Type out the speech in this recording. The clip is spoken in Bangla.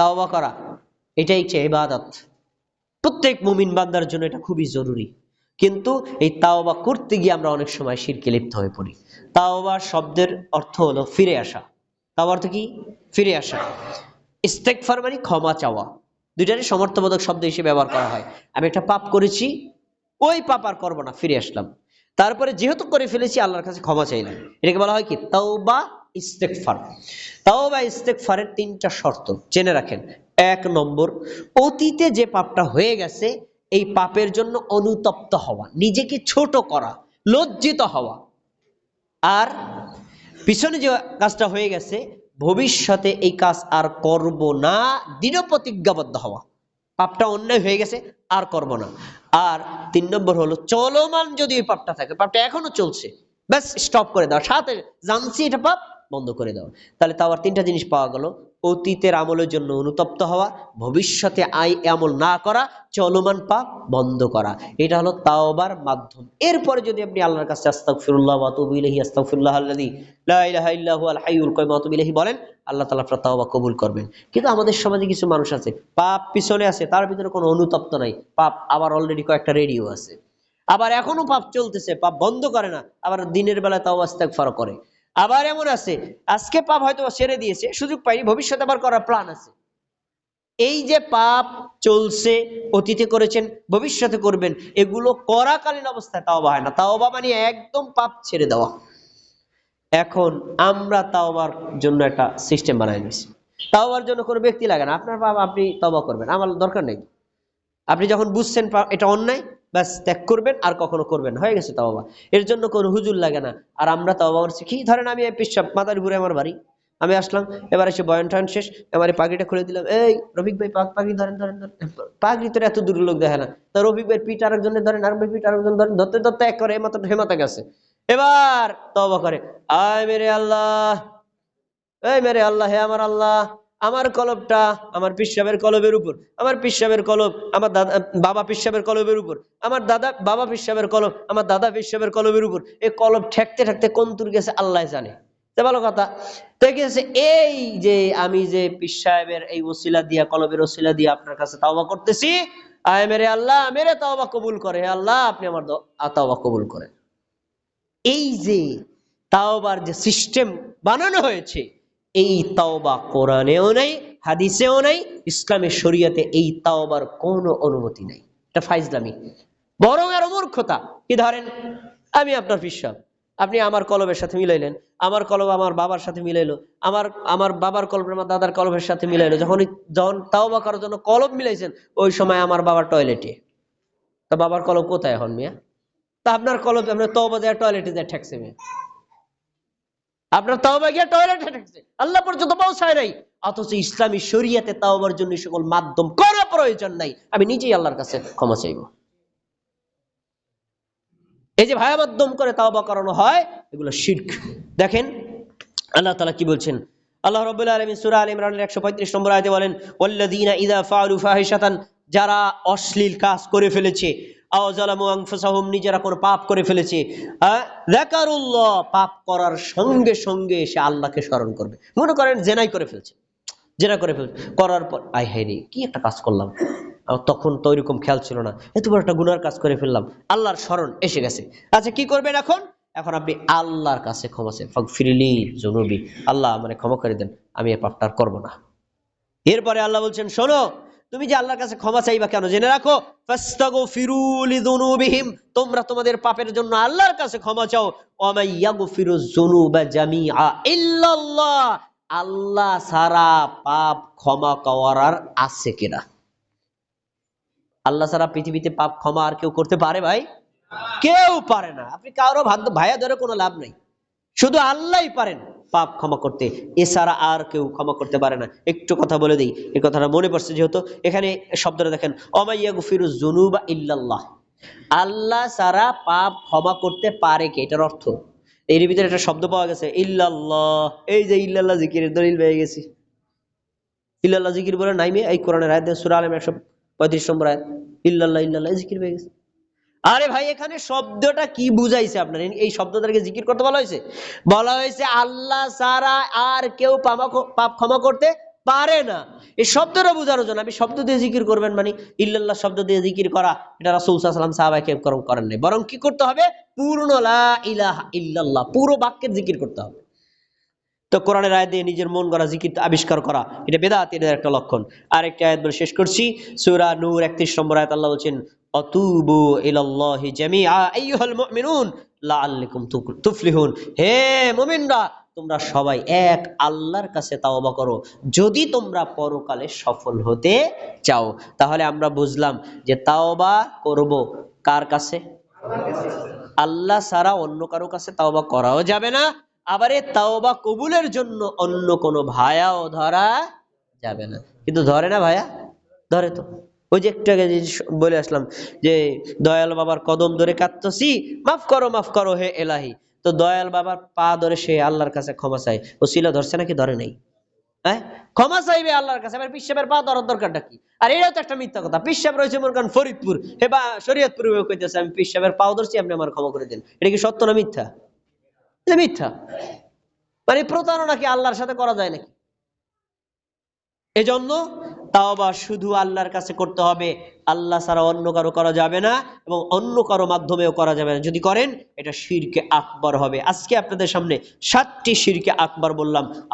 তাওবা করা, এটাই হচ্ছে ইবাদত। প্রত্যেক মুমিন বান্দার জন্য এটা খুবই জরুরি। কিন্তু এই তাওবা করতে গিয়ে আমরা অনেক সময় শিরকে লিপ্ত হয়ে পড়ি। তাওবা শব্দের অর্থ হলো ফিরে আসা। তাওবা অর্থ কি? ফিরে আসা। ইস্তেকফার মানে ক্ষমা চাওয়া। দুইটারই সমর্থবোধক শব্দ হিসেবে ব্যবহার করা হয়। আমি একটা পাপ করেছি, ওই পাপ আর করব না, ফিরে আসলাম। তারপরে যেহেতু করে ফেলেছি, আল্লাহর কাছে ক্ষমা চাইলাম। এটাকে বলা হয় কি? তাওবা ইস্তেকফার তাওবা ইস্তেকফারের তিনটা শর্ত, জেনে রাখেন। এক নম্বর, অতীতে যে পাপটা হয়ে গেছে, এই পাপের জন্য অনুতপ্ত হওয়া, নিজেকে ছোট করা, লজ্জিত হওয়া। আর পিছনে যে কাজটা হয়ে গেছে, ভবিষ্যতে এই কাজ আর করব না, দৃঢ় প্রতিজ্ঞাবদ্ধ হওয়া। পাপটা অন্যায় হয়ে গেছে, আর করব না। আর তিন নম্বর হলো, চলমান যদি ওই পাপটা থাকে, পাপটা এখনও চলছে, ব্যাস স্টপ করে দাও। সাথে জানছি এটা পাপ বন্ধ করে দাও। তাহলে তাও আর তিনটা জিনিস পাওয়া গেল। অতীতের আমলের জন্য অনুতপ্ত হওয়া, ভবিষ্যতে আই আমল না করা, চলমান পাপ বন্ধ করা। এটা হলো তাওবার মাধ্যম। এরপরে যদি আপনি আল্লাহর কাছে হাইয়ুল কাইয়ুম ওয়া বলেন, আল্লাহ তাআলা আপনার তাওবা কবুল করবেন। কিন্তু আমাদের সমাজে কিছু মানুষ আছে, পাপ পিছনে আছে, তার ভিতরে কোনো অনুতপ্ত নাই। পাপ আবার অলরেডি কয়েকটা রেডিও আছে। আবার এখনও পাপ চলতেছে, পাপ বন্ধ করে না, আবার দিনের বেলায় তাও ইস্তেগফার করে। আবার এমন আছে, আজকে পাপ হয়তো ছেড়ে দিয়েছে, সুযোগ পাইনি, ভবিষ্যতে আবার করার প্ল্যান আছে। এই যে পাপ চলছে, অতীতে করেছেন, ভবিষ্যতে করবেন, এগুলো করাকালীন অবস্থায় তাওবা হয় না। তাওবা মানে একদম পাপ ছেড়ে দেওয়া। এখন আমরা তাওবার জন্য একটা সিস্টেম বানাই নিয়েছি তাওবার জন্য কোনো ব্যক্তি লাগে না। আপনার পাপ আপনি তওবা করবেন। আমার দরকার নেই। আপনি যখন বুঝছেন এটা অন্যায় ব্যাস, ত্যাগ করবেন আর কখনো করবেন হয়ে গেছে তাওবা। এর জন্য কোনো হুজুর লাগে না। আর আমরা তাওবা করছি কি? ধরেন আমি এই পিসাব মাথার ঘুরে আমার বাড়ি। আমি আসলাম, এবার এসে বয়ান টান শেষ। এবার পাগড়িটা খুলে দিলাম। এই, রফিক ভাই, পাগ পাগড়ি ধরেন ধরেন পাগড়ি তোর এত দূর লোক দেখে না। তা রফিক ভাই পিঠ আরেকজনের ধরেন আর ভাই পিঠ আরেকজন ধরেন। ধরতে ধরতে এক করে হেমাতা হেমাতা গেছে। এবার তবা করে। আয় মেরে আল্লাহ। এই মেরে আল্লাহ, হে আমার আল্লাহ। আমার কলবটা আমার পিসাবের কলবের উপর, আমার পিসাবের কলব আমার দাদা, বাবা পিসাবের কলবের উপর, আমার দাদা, বাবা পিসাবের কলব আমার দাদা পিসাবের কলবের উপর এই কলব ঠেকতে ঠেকতে কোন দূর গেছে আল্লাহ জানে। তো ভালো কথা। তো কি হচ্ছে এই যে আমি যে পিস সাহেবের এই ওসিলা দিয়া, কলবের ওসিলা দিয়ে আপনার কাছে তাওবা করতেছি, আয় মেরে আল্লাহ, মেরে তাওবা কবুল করে। আল্লাহ, আপনি আমার তাওবা কবুল করেন। এই যে তাওবার যে সিস্টেম বানানো হয়েছে এই তাওবা কোরআনেও নেই, হাদিসেও নেই ইসলামের শরিয়াতে এই তাওবার কোনো অনুমতি নেই। এটা ফাইজলামি। বরং আরও মূর্খতা। কি ধরেন? আমি আপনার বিশ্বাস। আপনি আমার কলবের সাথে মিলাইলেন, আমার কলব আমার বাবার সাথে মিলাইলো, আমার আমার বাবার কলব, আমার দাদার কলবের সাথে মিলাইলো। যখন যখন তাওবা করার জন্য কলব মিলাইছেন, ওই সময় আমার বাবার টয়লেটে। তা বাবার কলব কোথায় এখন মিয়া? তা আপনার কলব, আপনার তওবা দেয়া টয়লেটে যায় ঠেকছে মেয়ে। আপনার তাওবা গিয়ে টয়লেটে ঠেকছে আল্লাহ পর্যন্ত পৌঁছায় নাই। অথচ ইসলামী শরিয়াতে তাওবার জন্য সকল মাধ্যম করা প্রয়োজন নাই। আমি নিজেই আল্লাহর কাছে ক্ষমা চাইব। এই যে ভায়া মাধ্যম করে তাওবা করানো হয়, এগুলো শির্ক। দেখেন, আল্লাহ তালা কি বলছেন? আল্লাহ রাব্বুল আলামিন সূরা আল ইমরানের 135 নম্বর আয়াতে বলেন, ওয়াল্লাযীনা ইযা ফাআলু ফাহিশাতান যারা অশ্লীল কাজ করে ফেলেছে আও জালামু আনফুসাহুম, নিজেরা কোনো পাপ করে ফেলেছে। যাকারুল্লাহ, পাপ করার সঙ্গে সঙ্গে সে আল্লাহকে স্মরণ করবে। মনে করেন জেনাই করে ফেলছে। জেনা করে ফেলছে। করার পর আই হাই কি একটা কাজ করলাম। তখন তো ওইরকম খেয়াল ছিল না। এত বড় একটা গুনার কাজ করে ফেললাম। আল্লাহর স্মরণ এসে গেছে। আচ্ছা কি করবেন এখন? এখন আপনি আল্লাহর কাছে ক্ষমা চাই। ফিরিলি জনবি আল্লাহ মানে ক্ষমা করে দেন। আমি এই পাপটা করব না। এরপরে আল্লাহ বলছেন, শোনো তুমি যে আল্লাহর কাছে ক্ষমা চাইবা কেন? জেনে রাখো তোমরা তোমাদের পাপের জন্য আল্লাহর কাছে ক্ষমা চাও। আল্লাহ সারা পাপ ক্ষমা করার আছে কিনা? আল্লাহ সারা পৃথিবীতে পাপ ক্ষমা আর কেউ করতে পারে ভাই? কেউ পারে না। আপনি কারও ভাগ্য ভাইয়া ধরে কোনো লাভ নাই। শুধু আল্লাহই পারেন। পাপ ক্ষমা করতে। এছাড়া আর কেউ ক্ষমা করতে পারে না। একটু কথা বলে দিই। এই কথাটা মনে পড়ছে যেহেতু। এখানে শব্দটা দেখেন অমাইয়া গুফিরু জুনুবা ইল্লাল্লাহ। আল্লাহ সারা পাপ ক্ষমা করতে পারে কে? এটার অর্থ। এর ভিতরে একটা শব্দ পাওয়া গেছে, ইল্লাল্লাহ। এই যে ইল্লাল্লাহ জিকিরের দলিল পেয়ে গেছি। ইল্লাল্লাহ জিকির বলে নাইমে এই কোরআনের আয়াত সুরা আলম একশো পঁয়ত্রিশ নম্বর আয়াত। ইল্লাল্লাহ ইল্লাল্লাহ জিকির পেয়ে গেছে। আরে ভাই, এখানে শব্দটা কি বুঝাইছে আপনার? এই- শব্দটাকে জিকির করতে বলা হয়েছে? বলা হয়েছে, আল্লাহ সারা আর কেউ পাপ ক্ষমা করতে পারে না। এই শব্দটা বোঝানোর জন্য আমি শব্দ দিয়ে জিকির করবেন মানে ইল্লাল্লাহ শব্দ দিয়ে জিকির করা। এটা রাসূল সাল্লাল্লাহু আলাইহি করেন নাই। বরং কি করতে হবে? পূর্ণ লা ইলাহা ইল্লাল্লাহ, পুরো বাক্যের জিকির করতে হবে। তো কোরআনের আয় দিয়ে নিজের মন গড়া জিকির আবিষ্কার করা, এটা বেদাতের একটা লক্ষণ। আরেকটা আয়াত বলে শেষ করছি, সুরা নূর 31 নম্বর আয়াত আল্লাহ বলছেন, অতুবু ইলাল্লাহি জামিআ, আইয়ুহাল মুমিনুন, লাআল্লাকুম তুফলিহুন। হে মুমিনরা, তোমরা সবাই এক, আল্লাহর কাছে তাওবা করো। যদি তোমরা পরকালে সফল হতে চাও, তাহলে আমরা বুঝলাম যে তাওবা করব কার কাছে? আল্লাহ ছাড়া অন্য কারও কাছে তাওবা করাও যাবে না আবার এই তাওবা কবুলের জন্য অন্য কোনো ভায়াও ধরা যাবে না। কিন্তু ধরে না ভাইয়া ধরে তো। ওই যে একটু আগে বলে আসলাম যে, দয়াল বাবার কদম ধরে কাঁদতেছি, মাফ করো মাফ করো হে এলাহি। তো দয়াল বাবার পা ধরে সে আল্লাহর কাছে ক্ষমা চাই ও শিলা ধরছে নাকি? ধরে নাই। হ্যাঁ? ক্ষমা চাইবে আল্লাহর কাছে। এবার পিসাবের পা ধরার দরকারটা কি? আর এটাও তো একটা মিথ্যা কথা। পিসাব রয়েছে মনে করেন ফরিদপুর। হে বা শরীয়তপুর কইতেছে, আমি পিসাবের পাও ধরছি, আপনি আমার ক্ষমা করে দিন। এটা কি সত্য না মিথ্যা? এটা মিথ্যা। মানে প্রতারণা কি আল্লাহর সাথে করা যায় নাকি? এজন্য তাওবা শুধু আল্লাহর কাছে করতে হবে। আল্লাহ ছাড়া অন্য কারও করা যাবে না এবং অন্য কারও মাধ্যমেও করা যাবে না। যদি করেন, এটা শিরকে আকবর হবে। আজকে আপনাদের সামনে সাতটি শিরকে আকবর বললাম।